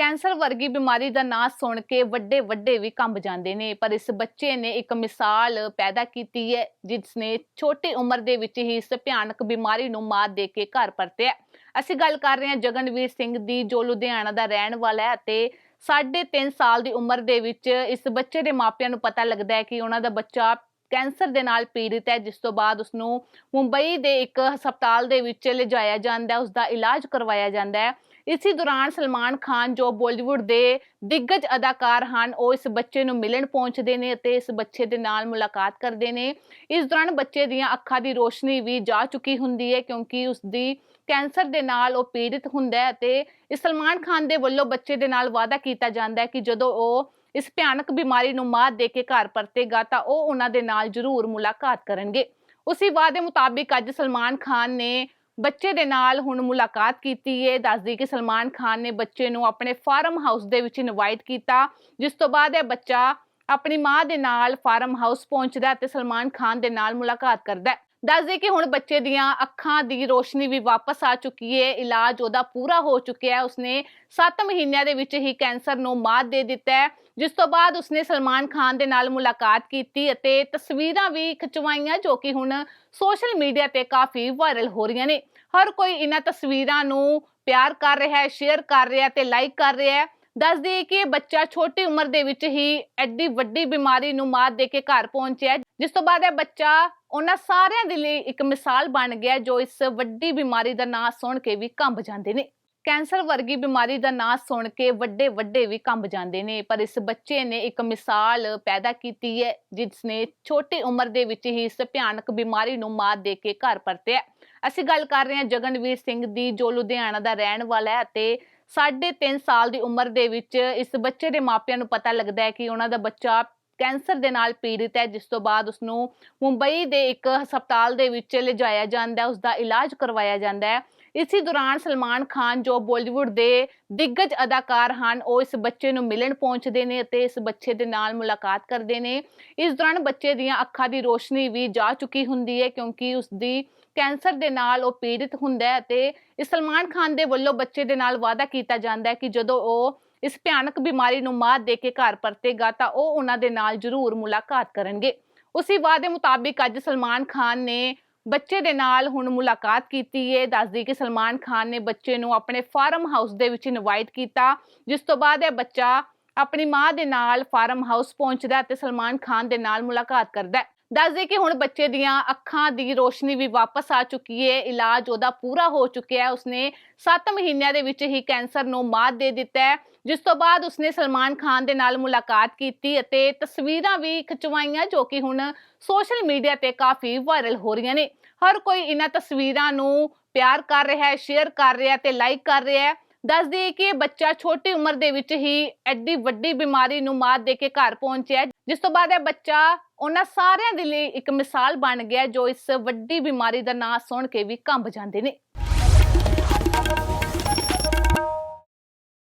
Cancer ਵਰਗੀ ਬਿਮਾਰੀ ਦਾ ਨਾਂ ਸੁਣ ਕੇ ਵੱਡੇ ਵੱਡੇ ਵੀ ਕੰਬ ਜਾਂਦੇ ਨੇ, ਪਰ ਇਸ ਬੱਚੇ ਨੇ ਇੱਕ ਮਿਸਾਲ ਪੈਦਾ ਕੀਤੀ ਹੈ ਜਿਸ ਨੇ ਛੋਟੀ ਉਮਰ ਦੇ ਵਿੱਚ ਹੀ ਇਸ ਭਿਆਨਕ ਬਿਮਾਰੀ ਨੂੰ ਮਾਤ ਦੇ ਕੇ ਘਰ ਪਰਤਿਆ। ਅਸੀਂ ਗੱਲ ਕਰ ਰਹੇ ਹਾਂ ਜਗਨਵੀਰ ਸਿੰਘ ਦੀ, ਜੋ ਲੁਧਿਆਣਾ ਦਾ ਰਹਿਣ ਵਾਲਾ ਹੈ ਅਤੇ ਸਾਢੇ ਤਿੰਨ ਸਾਲ ਦੀ ਉਮਰ ਦੇ ਵਿੱਚ ਇਸ ਬੱਚੇ ਦੇ ਮਾਪਿਆਂ ਨੂੰ ਪਤਾ ਲੱਗਦਾ ਹੈ ਕਿ ਉਹਨਾਂ ਦਾ ਬੱਚਾ ਕੈਂਸਰ ਦੇ ਨਾਲ ਪੀੜਿਤ ਹੈ, ਜਿਸ ਤੋਂ ਬਾਅਦ ਉਸ ਨੂੰ ਮੁੰਬਈ ਦੇ ਇੱਕ ਹਸਪਤਾਲ ਦੇ ਵਿੱਚ ਲਿਜਾਇਆ ਜਾਂਦਾ ਹੈ ਉਸ ਦਾ ਇਲਾਜ ਕਰਵਾਇਆ ਜਾਂਦਾ ਹੈ। ਇਸੇ ਦੌਰਾਨ ਸਲਮਾਨ ਖਾਨ ਜੋ ਬਾਲੀਵੁੱਡ ਦੇ ਦਿੱਗਜ ਅਦਾਕਾਰ ਹਨ, ਉਹ ਇਸ ਬੱਚੇ ਨੂੰ ਮਿਲਣ ਪਹੁੰਚਦੇ ਨੇ ਅਤੇ ਇਸ ਬੱਚੇ ਦੇ ਨਾਲ ਮੁਲਾਕਾਤ ਕਰਦੇ ਨੇ। ਇਸ ਦੌਰਾਨ ਬੱਚੇ ਦੀਆਂ ਅੱਖਾਂ ਦੀ ਰੋਸ਼ਨੀ ਵੀ ਜਾ ਚੁੱਕੀ ਹੁੰਦੀ ਹੈ, ਕਿਉਂਕਿ ਉਸ ਦੀ ਕੈਂਸਰ ਦੇ ਨਾਲ ਉਹ ਪੀੜਿਤ ਹੁੰਦਾ ਹੈ ਅਤੇ ਸਲਮਾਨ ਖਾਨ ਦੇ ਵੱਲੋਂ ਬੱਚੇ ਦੇ ਨਾਲ ਵਾਅਦਾ ਕੀਤਾ ਜਾਂਦਾ ਹੈ ਕਿ ਜਦੋਂ ਉਹ ਇਸ ਭਿਆਨਕ ਬਿਮਾਰੀ ਨੂੰ ਮਾਤ ਦੇ ਕੇ ਘਰ ਪਰਤੇਗਾ ਤਾਂ ਉਹ ਉਹਨਾਂ ਦੇ ਨਾਲ ਜ਼ਰੂਰ ਮੁਲਾਕਾਤ ਕਰਨਗੇ। ਉਸੇ ਵਾਅਦੇ ਮੁਤਾਬਿਕ ਅੱਜ ਸਲਮਾਨ ਖਾਨ ਨੇ ਬੱਚੇ ਦੇ ਨਾਲ ਹੁਣ ਮੁਲਾਕਾਤ ਕੀਤੀ ਹੈ ਦੱਸਦੀ ਕਿ ਸਲਮਾਨ ਖਾਨ ਨੇ ਬੱਚੇ ਨੂੰ ਆਪਣੇ ਫਾਰਮ ਹਾਊਸ ਦੇ ਵਿੱਚ ਇਨਵਾਈਟ ਕੀਤਾ, ਜਿਸ ਤੋਂ ਬਾਅਦ ਇਹ ਬੱਚਾ ਆਪਣੀ ਮਾਂ ਦੇ ਨਾਲ ਫਾਰਮ ਹਾਊਸ ਪਹੁੰਚਦਾ ਹੈ ਤੇ ਸਲਮਾਨ ਖਾਨ ਦੇ ਨਾਲ ਮੁਲਾਕਾਤ ਕਰਦਾ ਹੈ ਦੱਸਦੇ ਕਿ ਹੁਣ ਬੱਚੇ ਦੀਆਂ ਅੱਖਾਂ ਦੀ ਰੋਸ਼ਨੀ ਵੀ ਵਾਪਸ ਆ ਚੁੱਕੀ ਹੈ ਇਲਾਜ ਉਹਦਾ ਪੂਰਾ ਹੋ ਚੁੱਕਿਆ ਹੈ। ਉਸਨੇ 7 ਮਹੀਨਿਆਂ ਦੇ ਵਿੱਚ ਹੀ ਕੈਂਸਰ ਨੂੰ ਮਾਤ ਦੇ ਦਿੱਤਾ ਹੈ, ਜਿਸ ਤੋਂ ਬਾਅਦ ਉਸਨੇ ਸਲਮਾਨ ਖਾਨ ਦੇ ਨਾਲ ਮੁਲਾਕਾਤ ਕੀਤੀ ਅਤੇ ਤਸਵੀਰਾਂ ਵੀ ਖਿਚਵਾਈਆਂ ਜੋ ਕਿ ਹੁਣ ਸੋਸ਼ਲ ਮੀਡੀਆ ਤੇ ਕਾਫੀ ਵਾਇਰਲ ਹੋ ਰਹੀਆਂ ਨੇ। ਹਰ ਕੋਈ ਇਹਨਾਂ ਤਸਵੀਰਾਂ ਨੂੰ ਪਿਆਰ ਕਰ ਰਿਹਾ ਹੈ, ਸ਼ੇਅਰ ਕਰ ਰਿਹਾ ਹੈ ਤੇ ਲਾਈਕ ਕਰ ਰਿਹਾ ਹੈ। ਦੱਸ ਦਈਏ ਕਿ ਇਹ ਬੱਚਾ ਛੋਟੀ ਉਮਰ ਦੇ ਵਿੱਚ ਹੀ ਐਡੀ ਵੱਡੀ ਬਿਮਾਰੀ ਨੂੰ ਮਾਤ ਦੇ ਕੇ ਘਰ ਪਹੁੰਚਿਆ ਜਿਸ ਤੋਂ ਬਾਅਦ ਇਹ ਬੱਚਾ ਉਹਨਾਂ ਸਾਰਿਆਂ ਦੇ ਲਈ ਇੱਕ ਮਿਸਾਲ ਬਣ ਗਿਆ ਜੋ ਇਸ ਵੱਡੀ ਬਿਮਾਰੀ ਦਾ ਨਾਂ ਸੁਣ ਕੇ ਵੀ ਕੰਬ ਜਾਂਦੇ ਨੇ। ਕੈਂਸਰ ਵਰਗੀ ਬਿਮਾਰੀ ਦਾ ਨਾਂ ਸੁਣ ਕੇ ਵੱਡੇ ਵੱਡੇ ਵੀ ਕੰਬ ਜਾਂਦੇ ਨੇ, ਪਰ ਇਸ ਬੱਚੇ ਨੇ ਇੱਕ ਮਿਸਾਲ ਪੈਦਾ ਕੀਤੀ ਹੈ ਜਿਸ ਨੇ ਛੋਟੀ ਉਮਰ ਦੇ ਵਿੱਚ ਹੀ ਇਸ ਭਿਆਨਕ ਬਿਮਾਰੀ ਨੂੰ ਮਾਤ ਦੇ ਕੇ ਘਰ ਪਰਤਿਆ ਅਸੀਂ ਗੱਲ ਕਰ ਰਹੇ ਹਾਂ ਜਗਨਵੀਰ ਸਿੰਘ ਦੀ, ਜੋ ਲੁਧਿਆਣਾ ਦਾ ਰਹਿਣ ਵਾਲਾ ਹੈ ਅਤੇ ਸਾਢੇ ਤਿੰਨ ਸਾਲ ਦੀ ਉਮਰ ਦੇ ਵਿੱਚ ਇਸ ਬੱਚੇ ਦੇ ਮਾਪਿਆਂ ਨੂੰ ਪਤਾ ਲੱਗਦਾ ਹੈ ਕਿ ਉਹਨਾਂ ਦਾ ਬੱਚਾ ਕੈਂਸਰ ਦੇ ਨਾਲ ਪੀੜਿਤ ਹੈ, ਜਿਸ ਤੋਂ ਬਾਅਦ ਉਸ ਨੂੰ ਮੁੰਬਈ ਦੇ ਇੱਕ ਹਸਪਤਾਲ ਦੇ ਵਿੱਚ ਲਿਜਾਇਆ ਜਾਂਦਾ ਹੈ ਉਸ ਦਾ ਇਲਾਜ ਕਰਵਾਇਆ ਜਾਂਦਾ ਹੈ। ਇਸੇ ਦੌਰਾਨ ਸਲਮਾਨ ਖਾਨ ਜੋ ਬਾਲੀਵੁੱਡ ਦੇ ਦਿੱਗਜ ਅਦਾਕਾਰ ਹਨ, ਉਹ ਇਸ ਬੱਚੇ ਨੂੰ ਮਿਲਣ ਪਹੁੰਚਦੇ ਨੇ ਅਤੇ ਇਸ ਬੱਚੇ ਦੇ ਨਾਲ ਮੁਲਾਕਾਤ ਕਰਦੇ ਨੇ। ਇਸ ਦੌਰਾਨ ਬੱਚੇ ਦੀਆਂ ਅੱਖਾਂ ਦੀ ਰੋਸ਼ਨੀ ਵੀ ਜਾ ਚੁੱਕੀ ਹੁੰਦੀ ਹੈ, ਕਿਉਂਕਿ ਉਸ ਦੀ ਕੈਂਸਰ ਦੇ ਨਾਲ ਉਹ ਪੀੜਿਤ ਹੁੰਦਾ ਹੈ ਅਤੇ ਇਸ ਸਲਮਾਨ ਖਾਨ ਦੇ ਵੱਲੋਂ ਬੱਚੇ ਦੇ ਨਾਲ ਵਾਅਦਾ ਕੀਤਾ ਜਾਂਦਾ ਹੈ ਕਿ ਜਦੋਂ ਉਹ ਇਸ ਭਿਆਨਕ ਬਿਮਾਰੀ ਨੂੰ ਮਾਤ ਦੇ ਕੇ ਘਰ ਪਰਤੇਗਾ ਤਾਂ ਉਹ ਉਹਨਾਂ ਦੇ ਨਾਲ ਜ਼ਰੂਰ ਮੁਲਾਕਾਤ ਕਰਨਗੇ। ਉਸੇ ਵਾਅਦੇ ਮੁਤਾਬਿਕ ਅੱਜ ਸਲਮਾਨ ਖਾਨ ਨੇ ਬੱਚੇ ਦੇ ਨਾਲ ਹੁਣ ਮੁਲਾਕਾਤ ਕੀਤੀ ਹੈ ਦੱਸਦੀ ਕਿ ਸਲਮਾਨ ਖਾਨ ਨੇ ਬੱਚੇ ਨੂੰ ਆਪਣੇ ਫਾਰਮ ਹਾਊਸ ਦੇ ਵਿੱਚ ਇਨਵਾਈਟ ਕੀਤਾ, ਜਿਸ ਤੋਂ ਬਾਅਦ ਇਹ ਬੱਚਾ ਆਪਣੀ ਮਾਂ ਦੇ ਨਾਲ ਫਾਰਮ ਹਾਊਸ ਪਹੁੰਚਦਾ ਹੈ ਤੇ ਸਲਮਾਨ ਖਾਨ ਦੇ ਨਾਲ ਮੁਲਾਕਾਤ ਕਰਦਾ ਹੈ ਦੱਸਦੇ ਕਿ ਹੁਣ ਬੱਚੇ ਦੀਆਂ ਅੱਖਾਂ ਦੀ ਰੋਸ਼ਨੀ ਵੀ ਵਾਪਸ ਆ ਚੁੱਕੀ ਹੈ ਇਲਾਜ ਉਹਦਾ ਪੂਰਾ ਹੋ ਚੁੱਕਿਆ ਹੈ। ਉਸਨੇ 7 ਮਹੀਨਿਆਂ ਦੇ ਵਿੱਚ ਹੀ ਕੈਂਸਰ ਨੂੰ ਮਾਤ ਦੇ ਦਿੱਤਾ ਹੈ, ਜਿਸ ਤੋਂ ਬਾਅਦ ਉਸਨੇ ਸਲਮਾਨ ਖਾਨ ਦੇ ਨਾਲ ਮੁਲਾਕਾਤ ਕੀਤੀ ਅਤੇ ਤਸਵੀਰਾਂ ਵੀ ਖਿਚਵਾਈਆਂ ਜੋ ਕਿ ਹੁਣ ਸੋਸ਼ਲ ਮੀਡੀਆ ਤੇ ਕਾਫੀ ਵਾਇਰਲ ਹੋ ਰਹੀਆਂ ਨੇ। ਹਰ ਕੋਈ ਇਹਨਾਂ ਤਸਵੀਰਾਂ ਨੂੰ ਪਿਆਰ ਕਰ ਰਿਹਾ ਹੈ, ਸ਼ੇਅਰ ਕਰ ਰਿਹਾ ਹੈ ਤੇ ਲਾਈਕ ਕਰ ਰਿਹਾ ਹੈ। ਦੱਸ ਦਈਏ ਕਿ ਬੱਚਾ ਛੋਟੀ ਉਮਰ ਦੇ ਵਿੱਚ ਹੀ ਐਡੀ ਵੱਡੀ ਬਿਮਾਰੀ ਨੂੰ ਮਾਤ ਦੇ ਕੇ ਘਰ ਪਹੁੰਚਿਆ ਜਿਸ ਤੋਂ ਬਾਅਦ ਇਹ ਬੱਚਾ ਉਹਨਾਂ ਸਾਰਿਆਂ ਦੇ ਲਈ ਇੱਕ ਮਿਸਾਲ ਬਣ ਗਿਆ ਜੋ ਇਸ ਵੱਡੀ ਬਿਮਾਰੀ ਦਾ ਨਾਂ ਸੁਣ ਕੇ ਵੀ ਕੰਬ ਜਾਂਦੇ ਨੇ।